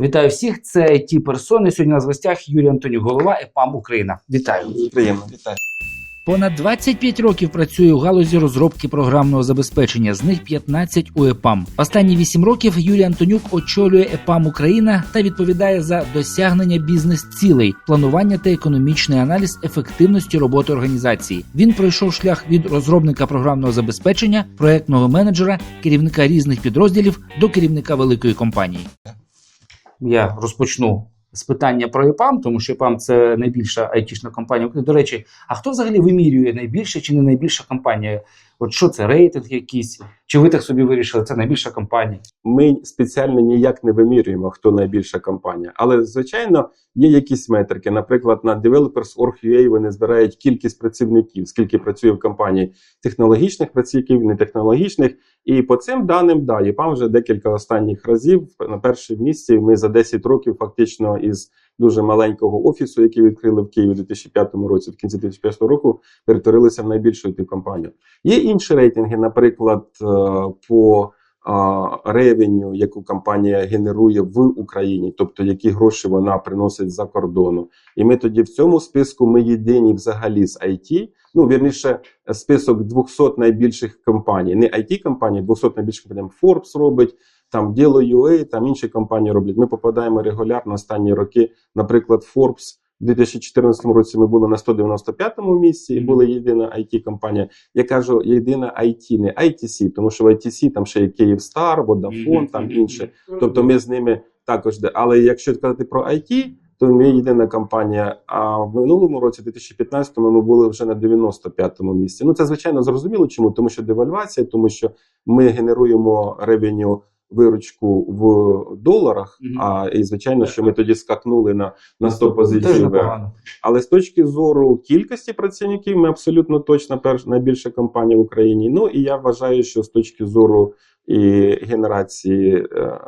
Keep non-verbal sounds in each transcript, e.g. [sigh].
Вітаю всіх. Це it персони. Сьогодні у нас в гостях Юрій Антонюк, голова ЕПАМ Україна. Вітаю. Приємно, вітаю. Понад 25 років працює у галузі розробки програмного забезпечення. З них 15 у ЕПАМ. Останні 8 років Юрій Антонюк очолює ЕПАМ Україна та відповідає за досягнення бізнес-цілей, планування та економічний аналіз ефективності роботи організації. Він пройшов шлях від розробника програмного забезпечення, проектного менеджера, керівника різних підрозділів до керівника великої компанії. Я розпочну з питання про ЕПАМ, тому що ЕПАМ це найбільша айтішна компанія. До речі, а хто взагалі вимірює найбільше чи не найбільша компанія? От що це рейтинг якийсь? Чи ви так собі вирішили? Це найбільша компанія? Ми спеціально ніяк не вимірюємо, хто найбільша компанія. Але, звичайно, є якісь метрики. Наприклад, на Developers.org.ua вони збирають кількість працівників, скільки працює в компанії технологічних працівників, нетехнологічних. І по цим даним, да, ЄПАМ вже декілька останніх разів на першому місці. Ми за 10 років фактично із дуже маленького офісу, який відкрили в Києві у 2005 році, в кінці 2005 року, перетворилися в найбільшу it компанію. Є інші рейтинги, наприклад, е, по ревеню, яку компанія генерує в Україні, тобто які гроші вона приносить за кордону. І ми тоді в цьому списку ми єдині взагалі з IT. Ну, вірніше, список 200 найбільших компаній, не it компаній 200 найбільших компаній. Forbes робить, там Delo.ua, там інші компанії роблять. Ми попадаємо регулярно останні роки. Наприклад, Forbes у 2014 році ми були на 195-му місці і була єдина it компанія Я кажу, єдина IT, не ITC, тому що в ITC там ще є Київстар, Vodafone, там інше. Тобто ми з ними також де. Але якщо казати про IT, то ми єдина компанія. А в минулому році, 2015-му, ми були вже на 95-му місці. Ну це звичайно зрозуміло. Чому? Тому що девальвація, тому що ми генеруємо ревеню. Виручку в доларах, Мгм. а і звичайно, що ми тоді скакнули на, на 100 позицій. вверх. Але з точки зору кількості працівників, ми абсолютно точно перш найбільша компанія в Україні. Ну і я вважаю, що з точки зору і генерації е,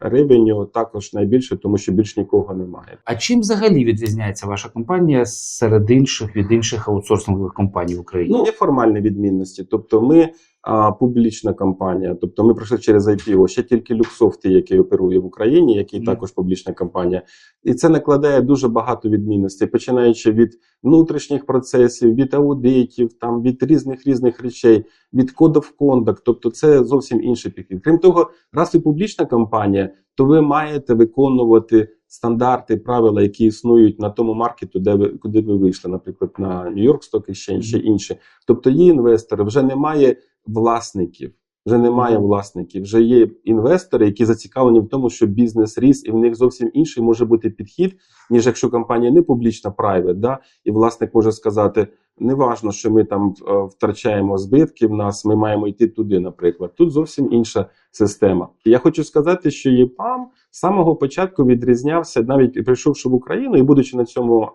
ревеню також найбільше, тому що більш нікого немає. А чим взагалі відрізняється ваша компанія серед інших від інших аутсорсингових компаній в Україні? Ну, є формальні відмінності. Тобто, ми а, публічна компанія, тобто ми пройшли через IPO, ще тільки Люксофт, який оперує в Україні, який Мгм. також публічна компанія, і це накладає дуже багато відмінностей, починаючи від внутрішніх процесів, від аудитів, там від різних різних речей, від of Conduct, тобто це зовсім інший підхід. Крім того, раз ви публічна компанія, то ви маєте виконувати стандарти, правила, які існують на тому маркету, де ви куди ви вийшли, наприклад, на Нью-Йорк Stock Exchange, ще інші. Тобто є інвестори, вже немає власників. Вже немає власників, вже є інвестори, які зацікавлені в тому, що бізнес ріс, і в них зовсім інший може бути підхід, ніж якщо компанія не публічна, private, да, і власник може сказати: не важно, що ми там е, втрачаємо збитки в нас, ми маємо йти туди, наприклад. Тут зовсім інша система. Я хочу сказати, що ЄПАМ з самого початку відрізнявся, навіть прийшовши в Україну і будучи на цьому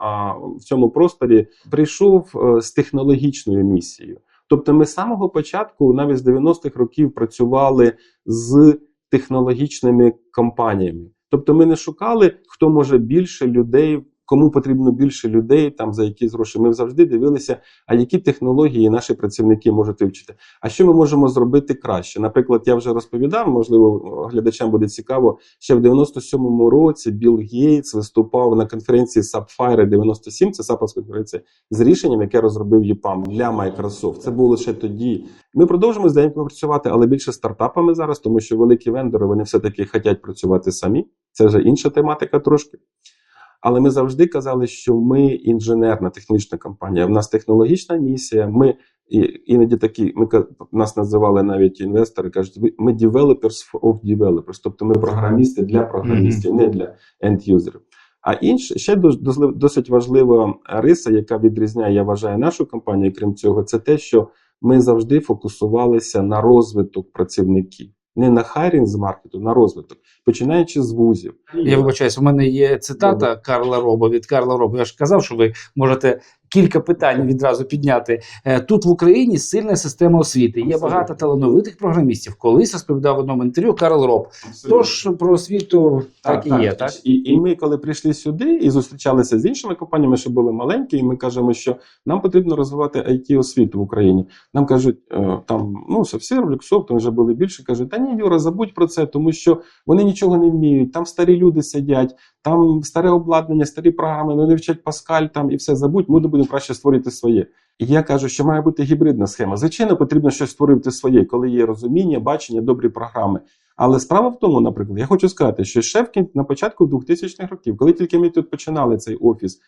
в цьому просторі, прийшов е, з технологічною місією. Тобто, ми з самого початку, навіть з 90-х років, працювали з технологічними компаніями. Тобто, ми не шукали, хто може більше людей, кому потрібно більше людей там за якісь гроші. Ми завжди дивилися, а які технології наші працівники можуть вивчити. А що ми можемо зробити краще? Наприклад, я вже розповідав, можливо, глядачам буде цікаво. Ще в 97-му році Білл Гейтс виступав на конференції Sapphire 97, це саповська конференція, з рішенням, яке розробив ЄПАМ для Microsoft. Це було лише тоді. Ми продовжуємо з деякими працювати, але більше стартапами зараз, тому що великі вендори вони все-таки хочуть працювати самі. Це вже інша тематика трошки. Але ми завжди казали, що ми інженерна технологічна компанія. В нас технологічна місія. Ми і, іноді такі, ми нас називали навіть інвестори, кажуть, ми developers of developers, тобто ми програмісти для програмістів, не для end-юзерів. А інше ще дос- дос- досить важлива риса, яка відрізняє, я вважаю, нашу компанію, крім цього, це те, що ми завжди фокусувалися на розвиток працівників. Не на хайрінг з маркету, на розвиток, починаючи з вузів. Я вибачаюсь, у мене є цитата Карла Роба від Карла Роба. Я ж казав, що ви можете кілька питань відразу підняти. Е, Тут в Україні сильна система освіти. Є багато талановитих програмістів. Колись розповідав в одному інтерв'ю Карл Роб. Тож про освіту так, і є, так? І, і ми, коли прийшли сюди і зустрічалися з іншими компаніями, що були маленькі, і ми кажемо, що нам потрібно розвивати it освіту в Україні. Нам кажуть, е, там ну Совсер, Люксофт, там вже були більше. кажуть, та ні, Юра, забудь про це, тому що вони нічого не вміють. Там старі люди сидять, там старе обладнання, старі програми, вони вчать Паскаль там і все забудь. Ми будемо краще створити своє. І я кажу, що має бути гібридна схема. Звичайно, потрібно щось створити своє, коли є розуміння, бачення, добрі програми. Але справа в тому, наприклад, я хочу сказати, що ще в кін- на початку 2000-х років, коли тільки ми тут починали цей офіс,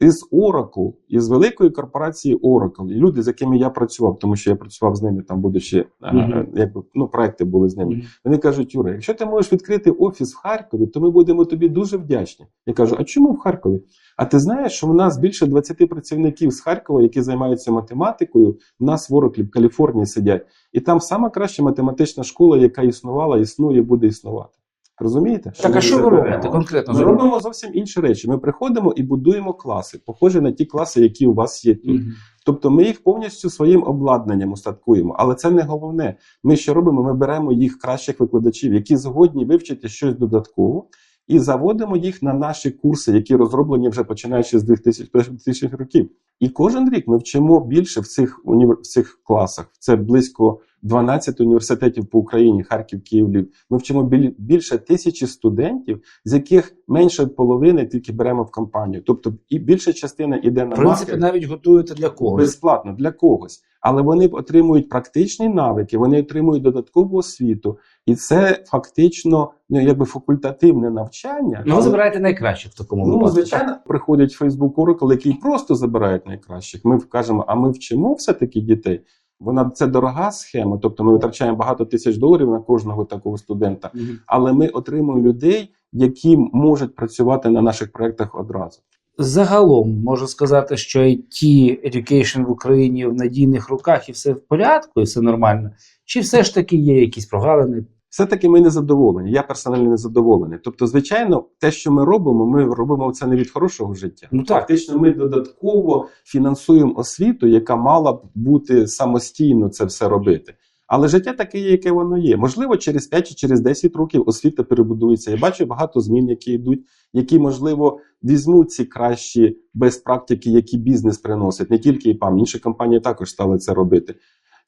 із Oracle, із великої корпорації Oracle, і люди, з якими я працював, тому що я працював з ними, там будучи, Мгм. е, якби ну, проекти були з ними. Мгм. Вони кажуть, Юра, якщо ти можеш відкрити офіс в Харкові, то ми будемо тобі дуже вдячні. Я кажу, а чому в Харкові? А ти знаєш, що в нас більше 20 працівників з Харкова, які займаються математикою, в нас в Ороклі в Каліфорнії сидять. І там сама краща математична школа, яка існувала, існує, буде існувати. Розумієте? Так, а що ви робите конкретно? Ми робимо зовсім інші речі. Ми приходимо і будуємо класи, похожі на ті класи, які у вас є тут. Мгм. Тобто ми їх повністю своїм обладнанням устаткуємо, але це не головне. Ми що робимо? Ми беремо їх кращих викладачів, які згодні вивчити щось додатково, і заводимо їх на наші курси, які розроблені вже починаючи з 2000 років. І кожен рік ми вчимо більше в цих універ... в цих класах. Це близько 12 університетів по Україні, Харків, Київ, Львів. Ми вчимо більше тисячі студентів, з яких менше половини тільки беремо в компанію. Тобто, і більша частина іде на В принципі, маркет навіть готуєте для когось. безплатно для когось. Але вони отримують практичні навики, вони отримують додаткову освіту, і це фактично ну, якби факультативне навчання. Ну, ви забираєте найкраще в такому випадку. Ну, випадку. звичайно, приходять Facebook Oracle, який просто забирають найкращих. Ми кажемо, а ми вчимо все-таки дітей. Вона це дорога схема, тобто ми витрачаємо багато тисяч доларів на кожного такого студента, але ми отримуємо людей, які можуть працювати на наших проектах одразу. Загалом можу сказати, що IT education в Україні в надійних руках і все в порядку, і все нормально. Чи все ж таки є якісь прогалини? Все-таки ми не задоволені. Я персонально не задоволений. Тобто, звичайно, те, що ми робимо, ми робимо це не від хорошого життя. Ну так. Фактично, ми додатково фінансуємо освіту, яка мала б бути самостійно це все робити. Але життя таке є, яке воно є. Можливо, через 5 чи через 10 років освіта перебудується. Я бачу багато змін, які йдуть, які, можливо, візьмуть ці кращі без практики, які бізнес приносить, не тільки ІПАМ, інші компанії також стали це робити.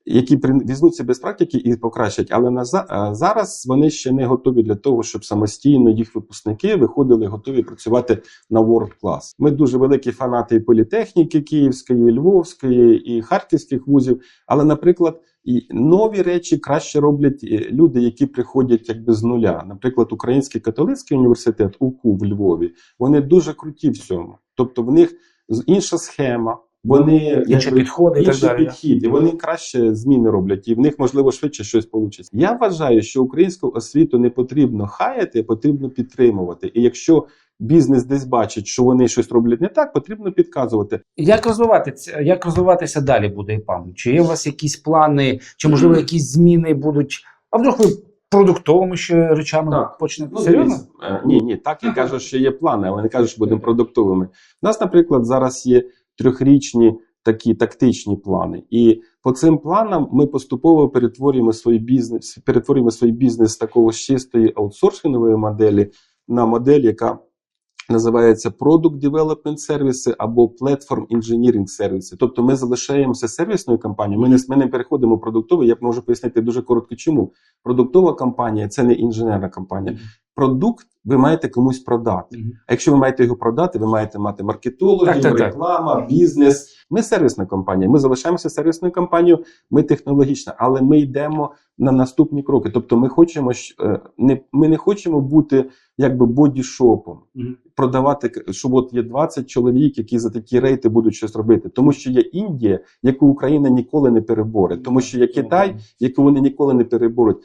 Які при- візьмуть ці без практики і покращать, але на за- зараз вони ще не готові для того, щоб самостійно їх випускники виходили готові працювати на World Class. Ми дуже великі фанати політехніки Київської, Львовської і харківських вузів. Але, наприклад, і нові речі краще роблять е, люди, які приходять якби з нуля. Наприклад, Український католицький університет УКУ в Львові. Вони дуже круті в цьому. Тобто, в них інша схема. Вони Інші підходи і так далі. підхід, і вони краще зміни роблять, і в них можливо швидше щось вийде. Я вважаю, що українську освіту не потрібно хаяти, потрібно підтримувати. І якщо бізнес десь бачить, що вони щось роблять не так, потрібно підказувати. Як розвиватися, як розвиватися далі буде ІПАМ? Чи є у вас якісь плани, чи можливо якісь зміни будуть? А вдруг ви продуктовими ще речами Так. почнете? Ну, Серйозно? е, Ні, ні, так я кажу, що є плани, але не кажу, що будемо продуктовими. У нас, наприклад, зараз є трьохрічні такі тактичні плани. І по цим планам ми поступово перетворюємо свій бізнес, перетворюємо свій бізнес з такого чистої аутсорсингової моделі на модель, яка називається Product Development сервіси або Platform Engineering сервіси. Тобто ми залишаємося сервісною компанією, ми не, ми не переходимо в продуктовий. Я можу пояснити дуже коротко, чому. Продуктова компанія це не інженерна компанія. Продукт ви маєте комусь продати. Мгм. А якщо ви маєте його продати, ви маєте мати маркетологів, Так, так, так. реклама, бізнес. Ми сервісна компанія. Ми залишаємося сервісною компанією, ми технологічна, але ми йдемо на наступні кроки. Тобто, ми хочемо е, не ми не хочемо бути якби бодішопом, Мгм. продавати, що от є 20 чоловік, які за такі рейти будуть щось робити. Тому що є Індія, яку Україна ніколи не переборе, тому що є Китай, яку вони ніколи не переборуть.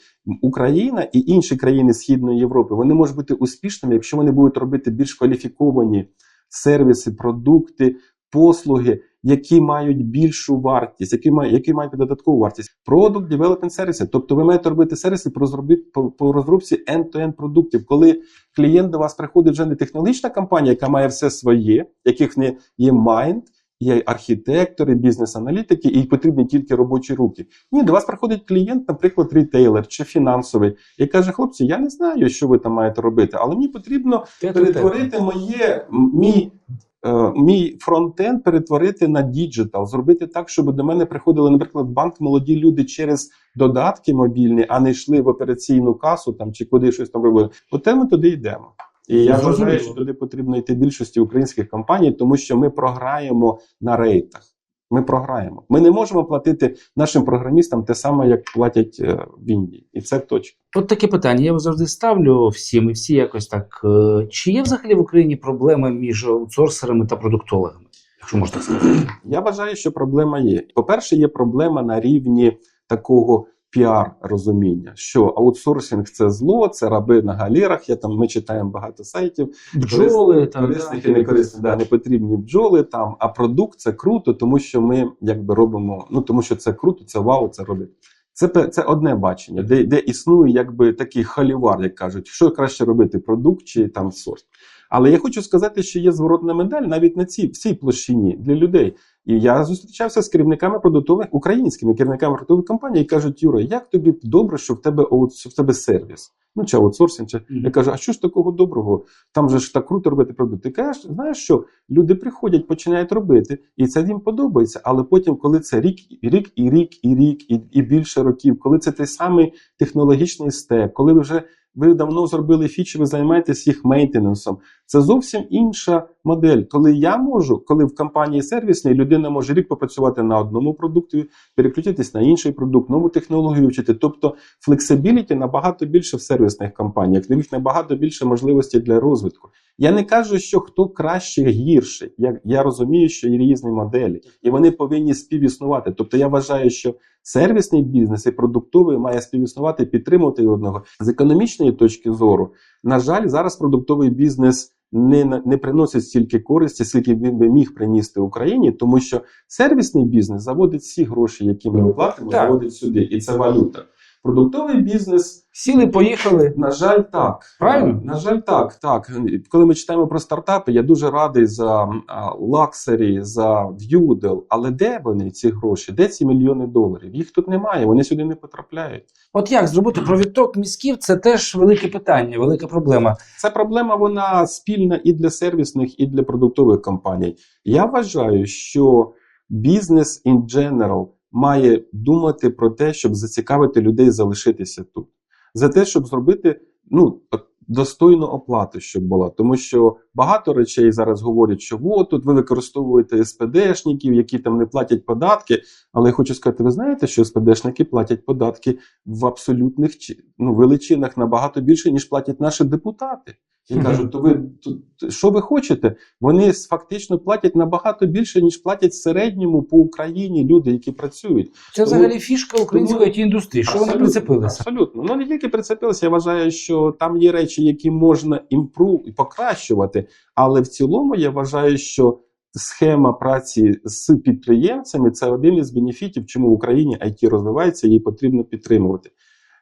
Україна і інші країни Східної Європи вони можуть бути успішними, якщо вони будуть робити більш кваліфіковані сервіси, продукти, послуги, які мають більшу вартість, які мають, які мають додаткову вартість. Product Development сервіси. Тобто ви маєте робити сервіси по розробі по, по розробці end-to-end продуктів, коли клієнт до вас приходить вже не технологічна компанія, яка має все своє, яких не є майнд. Є архітектори, бізнес-аналітики, і потрібні тільки робочі руки. Ні, до вас приходить клієнт, наприклад, рітейлер чи фінансовий, і каже: хлопці, я не знаю, що ви там маєте робити, але мені потрібно перетворити моє мій. е, Мій фронтенд перетворити на діджитал, зробити так, щоб до мене приходили, наприклад, в банк молоді люди через додатки мобільні, а не йшли в операційну касу там чи куди щось там робили. Оте ми туди йдемо. І я вважаю, що туди потрібно йти більшості українських компаній, тому що ми програємо на рейтах. Ми програємо. Ми не можемо платити нашим програмістам те саме, як платять е, в Індії, і це точка. От таке питання. Я його завжди ставлю всім, і всі якось так. е, Чи є взагалі в Україні проблеми між аутсорсерами та продуктологами? Якщо можна сказати. Я вважаю, що проблема є. По-перше, є проблема на рівні такого піар розуміння, що аутсорсинг це зло, це раби на галерах. Я там ми читаємо багато сайтів. Бджоли там корисних да. і не корисних, да, не потрібні бджоли там. А продукт це круто, тому що ми якби робимо. Ну тому що це круто, це вау, це робити. Це це одне бачення, де, де існує якби такий халівар, як кажуть, що краще робити, продукт чи там сорт. Але я хочу сказати, що є зворотна медаль навіть на цій всій площині для людей. І я зустрічався з керівниками продуктових українськими керівниками продуктових компаній, і кажуть: Юра, як тобі добре, що в тебе що в тебе сервіс? Ну чи аутсорсинг, чи Мгм. я кажу, а що ж такого доброго? Там же ж так круто робити продукти. Ти кажеш, знаєш що? Люди приходять, починають робити, і це їм подобається. Але потім, коли це рік, і рік, і рік, і рік, і, і більше років, коли це той самий технологічний стек, коли вже ви давно зробили фічі, ви займаєтесь їх мейнтенансом. Це зовсім інша модель. Коли я можу, коли в компанії сервісній людина може рік попрацювати на одному продукті, переключитись на інший продукт, нову технологію вчити. Тобто флексибіліті набагато більше в сервісних компаніях, в них набагато більше можливостей для розвитку. Я не кажу, що хто краще гірше. Я, я розумію, що є різні моделі, і вони повинні співіснувати. Тобто я вважаю, що сервісний бізнес і продуктовий має співіснувати, підтримувати одного з економічної точки зору. На жаль, зараз продуктовий бізнес. Не, не приносить стільки користі, скільки він би міг принести Україні, тому що сервісний бізнес заводить всі гроші, які ми платимо, Так. заводить сюди, і це валюта. Продуктовий бізнес Сіли, поїхали. на жаль, так. Правильно? На жаль, так. так. Коли ми читаємо про стартапи, я дуже радий за Luxury, за Viudel, але де вони ці гроші? Де ці мільйони доларів? Їх тут немає, вони сюди не потрапляють. От як зробити про відток мізків? Це теж велике питання, велика проблема. Ця проблема вона спільна і для сервісних, і для продуктових компаній. Я вважаю, що бізнес in general має думати про те, щоб зацікавити людей залишитися тут, за те, щоб зробити ну достойну оплату, щоб була. Тому що багато речей зараз говорять, що от тут ви використовуєте СПДшників, які там не платять податки. Але я хочу сказати, ви знаєте, що СПДшники платять податки в абсолютних ну, величинах набагато більше, ніж платять наші депутати. І Мгм. кажуть, то ви то- що ви хочете? Вони фактично платять набагато більше, ніж платять в середньому по Україні люди, які працюють. Це Тому- взагалі фішка української тому- індустрії. Що вони прицепилися? Абсолютно. Ну не тільки прицепилися. Я вважаю, що там є речі, які можна імпру і покращувати. Але в цілому я вважаю, що схема праці з підприємцями це один із бенефітів, чому в Україні IT розвивається, її потрібно підтримувати.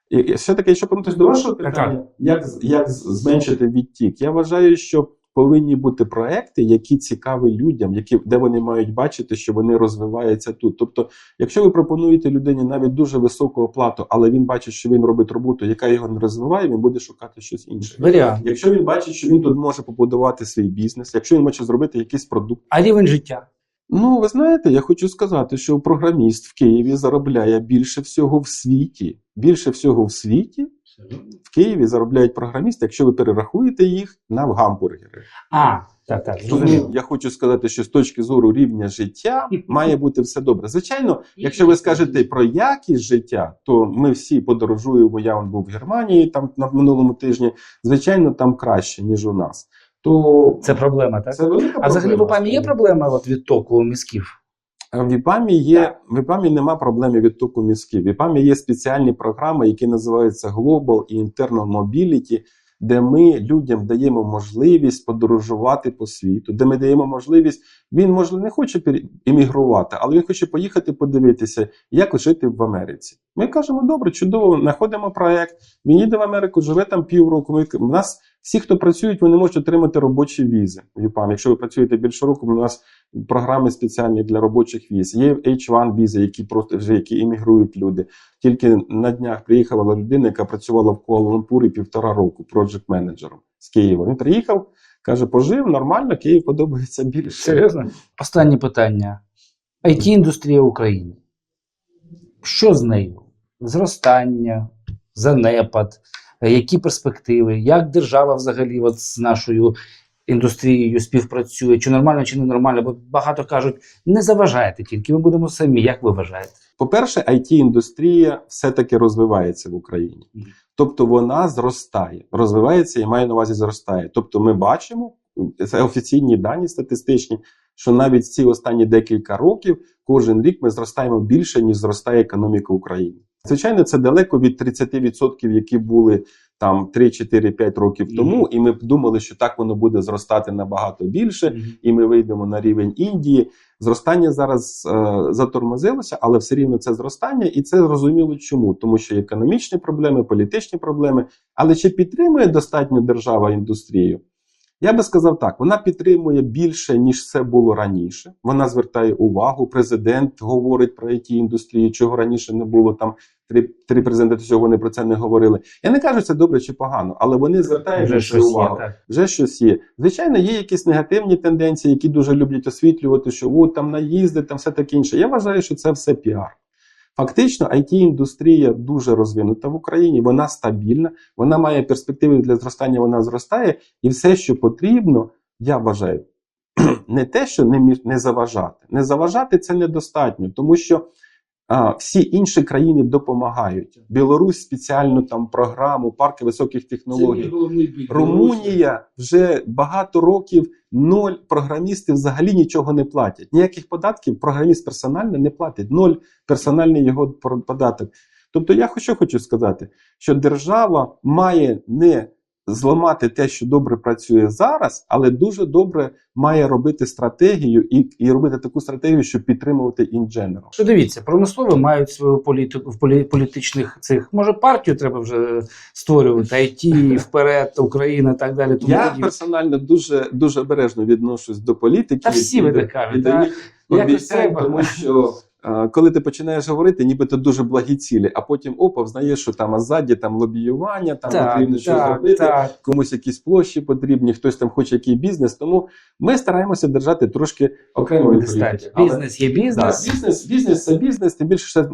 І все-таки, якщо повернутися до вашого питання, як, як зменшити відтік, я вважаю, що повинні бути проекти, які цікаві людям, які, де вони мають бачити, що вони розвиваються тут. Тобто, якщо ви пропонуєте людині навіть дуже високу оплату, але він бачить, що він робить роботу, яка його не розвиває, він буде шукати щось інше. Варіант. Якщо він бачить, що він тут може побудувати свій бізнес, якщо він може зробити якийсь продукт. А рівень життя. Ну, ви знаєте, я хочу сказати, що програміст в Києві заробляє більше всього в світі. Більше всього в світі в Києві заробляють програмісти, якщо ви перерахуєте їх на гамбургери. А, так, так. Тому я хочу сказати, що з точки зору рівня життя має бути все добре. Звичайно, якщо ви скажете про якість життя, то ми всі подорожуємо. Я он був в Германії там на минулому тижні. Звичайно, там краще ніж у нас. То Це проблема, так? це велика А взагалі в. ОПАМі є проблема от відтоку мізків? В ІПАМі є в ІПАМі нема проблеми відтоку мізків. В ІПАМі є спеціальні програми, які називаються Global і Internal Mobility, де ми людям даємо можливість подорожувати по світу, де ми даємо можливість. Він може не хоче іммігрувати, але він хоче поїхати подивитися, як жити в Америці. Ми кажемо, добре, чудово, знаходимо проект. Він їде в Америку, живе там півроку. Ми у нас всі, хто працюють, вони можуть отримати робочі візи в ІПАМ. Якщо ви працюєте більше року, у нас програми спеціальні для робочих віз, є H1 візи, які просто вже які іммігрують люди. Тільки на днях приїхала людина, яка працювала в Куала-Лумпурі півтора року, проджект менеджером з Києва. Він приїхав, каже: пожив нормально, Київ подобається більше. Серйозно? Останнє питання. it індустрія України. Що з нею? Зростання, занепад, які перспективи, як держава взагалі от з нашою індустрією співпрацює, чи нормально, чи ненормально? Бо багато кажуть, не заважайте тільки, ми будемо самі. Як ви вважаєте? По-перше, it індустрія все-таки розвивається в Україні. Тобто вона зростає, розвивається і має на увазі зростає. Тобто, ми бачимо це офіційні дані статистичні, що навіть ці останні декілька років кожен рік ми зростаємо більше, ніж зростає економіка України. Звичайно, це далеко від 30%, які були там 3-4-5 років Мгм. тому, і ми б думали, що так воно буде зростати набагато більше і ми вийдемо на рівень Індії. Зростання зараз е, затормозилося, але все рівно це зростання, і це зрозуміло чому, тому що економічні проблеми, політичні проблеми. Але чи підтримує достатньо держава індустрію? Я би сказав так: вона підтримує більше, ніж це було раніше. Вона звертає увагу. Президент говорить про it індустрію, чого раніше не було. Там три, три президенти цього вони про це не говорили. Я не кажу, це добре чи погано, але вони звертають Вже щось є, увагу так. вже щось є. Звичайно, є якісь негативні тенденції, які дуже люблять освітлювати, що от там наїзди, там все таке інше. Я вважаю, що це все піар. Фактично, it індустрія дуже розвинута в Україні, вона стабільна, вона має перспективи для зростання, вона зростає, і все, що потрібно, я вважаю, [clears throat] не те, що не, не заважати. Не заважати це недостатньо, тому що а, всі інші країни допомагають. Білорусь спеціальну там програму, парки високих технологій. Румунія вже багато років ноль програмістів взагалі нічого не платять. Ніяких податків програміст персонально не платить. Ноль персональний його податок. Тобто, я що хочу сказати, що держава має не зламати те, що добре працює зараз, але дуже добре має робити стратегію і, і робити таку стратегію, щоб підтримувати in. Що дивіться, промислові мають свою політику в полі, політичних цих. Може, партію треба вже створювати, IT, [laughs] вперед, Україна і так далі. Тому Я тоді- персонально дуже дуже обережно відношусь до політики. Та всі і ви до- так кажете, і до та? їх Якось треба. тому що коли ти починаєш говорити, нібито дуже благі цілі, а потім опа, взнаєш, що там азаді, ззаді там лобіювання, там так, потрібно щось зробити, робити, так. комусь якісь площі потрібні, хтось там хоче який бізнес. Тому ми стараємося держати трошки окремо від. Бізнес є Да, бізнес. бізнес, бізнес це бізнес, тим більше, що це,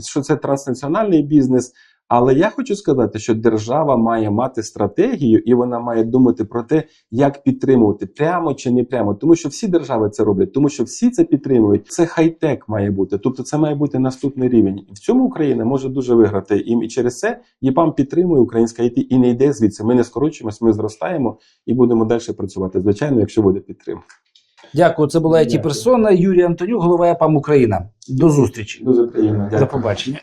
що це транснаціональний бізнес. Але я хочу сказати, що держава має мати стратегію, і вона має думати про те, як підтримувати прямо чи не прямо, тому що всі держави це роблять, тому що всі це підтримують. Це хай-тек має бути, тобто це має бути наступний рівень. І в цьому Україна може дуже виграти. І, і через це ЄПАМ підтримує українська ІТ і не йде звідси. Ми не скорочуємось, ми зростаємо і будемо далі працювати. Звичайно, якщо буде підтримка. Дякую. Це була it персона Юрій Антонюк, голова ЯПАМ Україна. До зустрічі. Дуже приємно. До побачення.